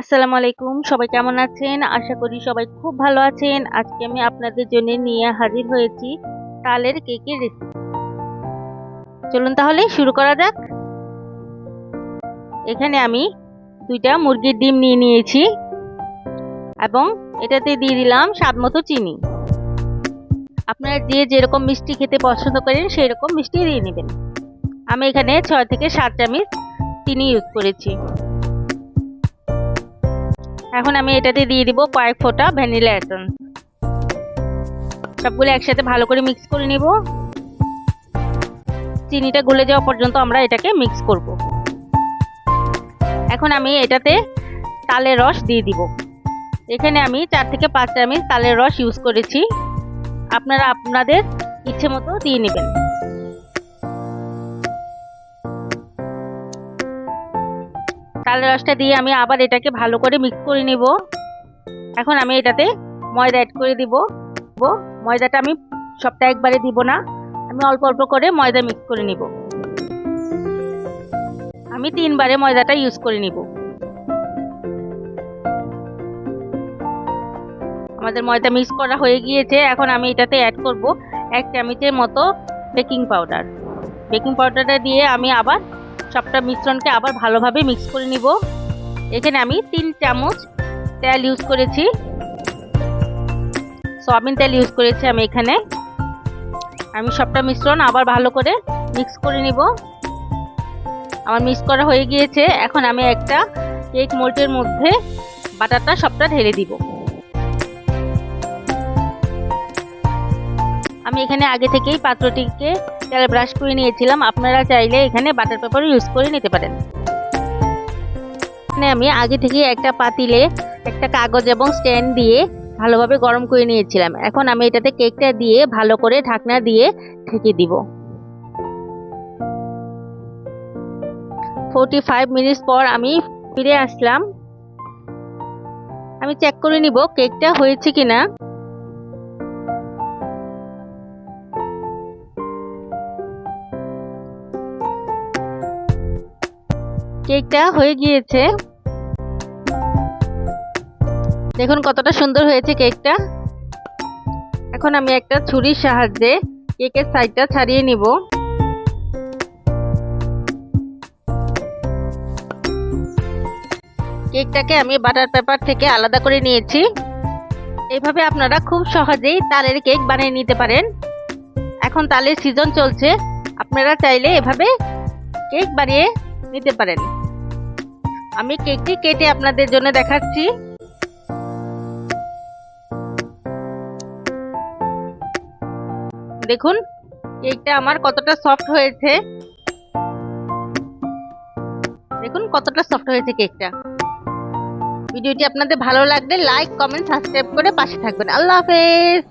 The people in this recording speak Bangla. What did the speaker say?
আসসালামু আলাইকুম, সবাই কেমন আছেন? আশা করি সবাই খুব ভালো আছেন। আজকে আমি আপনাদের জন্য নিয়ে হাজির হয়েছি তালের কেকের রেসিপি চলুন তাহলে শুরু করা যাক। এখানে আমি দুইটা মুরগির ডিম নিয়ে নিয়েছি এবং এটাতে দিয়ে দিলাম স্বাদ মতো চিনি। আপনারা যে যেরকম মিষ্টি খেতে পছন্দ করেন সেই রকম মিষ্টি দিয়ে নেবেন। আমি এখানে ছয় থেকে সাত চামচ চিনি ইউজ করেছি। এখন আমি এটাতে দিয়ে দিব কয়েক ফোঁটা ভ্যানিলা এসেন্স সবগুলো একসাথে ভালো করে মিক্স করে নিব। চিনিটা গলে যাওয়া পর্যন্ত আমরা এটাকে মিক্স করব। এখন আমি এটাতে তালের রস দিয়ে দিব। এখানে আমি চার থেকে পাঁচ চামচ তালের রস ইউজ করেছি। আপনারা আপনাদের ইচ্ছে মতো দিয়ে নেবেন। তালের রসটা দিয়ে আমি আবার এটাকে ভালো করে মিক্স করে নিব। এখন আমি এটাতে ময়দা অ্যাড করে দিব। ময়দাটা আমি সবটা একবারে দিব না। আমি অল্প অল্প করে ময়দা মিক্স করে নিব। আমি তিনবারে ময়দাটা ইউজ করে নিব। আমাদের ময়দা মিক্স করা হয়ে গিয়েছে। এখন আমি এটাতে অ্যাড করব এক চামচের মতো বেকিং পাউডার বেকিং পাউডারটা দিয়ে আমি আবার সবটা মিশ্রণকে আবার ভালোভাবে মিক্স করে নিব। এখানে আমি তিন চামচ তেল ইউজ করেছি। সয়াবিন তেল ইউজ করেছি আমি এখানে। আমি সবটা মিশ্রণ আবার ভালো করে মিক্স করে নিব। আমার মিক্স করা হয়ে গিয়েছে। এখন আমি একটা কেক মোল্টের মধ্যে বাটারটা সবটা ঢেলে দিব। আমি এখানে আগে থেকেই পাত্রটিকে তেল ব্রাশ করে নিয়েছিলাম। আপনারা চাইলে এখানে বাটার পেপার ইউজ করে নিতে পারেন। এখানে আমি আগে থেকে একটা পাতিলে একটা কাগজ এবং স্ট্যান্ড দিয়ে ভালোভাবে গরম করে নিয়েছিলাম। এখন আমি এটাতে কেকটা দিয়ে ভালো করে ঢাকনা দিয়ে ঢেকে দিব। ফোরটি ফাইভ মিনিটস পর আমি ফিরে আসলাম। আমি চেক করে নিব কেকটা হয়েছে কিনা। কেকটা হয়ে গিয়েছে। দেখুন কতটা সুন্দর হয়েছে কেকটা। এখন আমি একটা ছুরির সাহায্যে কেকের সাইডটা ছাড়িয়ে নিব। কেকটাকে আমি বাটার পেপার থেকে আলাদা করে নিয়েছি। এইভাবে আপনারা খুব সহজেই তালের কেক বানিয়ে নিতে পারেন। এখন তালের সিজন চলছে। আপনারা চাইলে এভাবে কেক বানিয়ে নিতে পারেন। আমি কেকটি কেটে আপনাদের জন্য দেখাচ্ছি। দেখুন, কেকটা আমার কতটা সফট হয়েছে। দেখুন, কতটা সফট হয়েছে কেকটা। ভিডিওটি আপনাদের ভালো লাগলে লাইক, কমেন্ট, সাবস্ক্রাইব করে পাশে থাকবেন। আল্লাহ হাফেজ!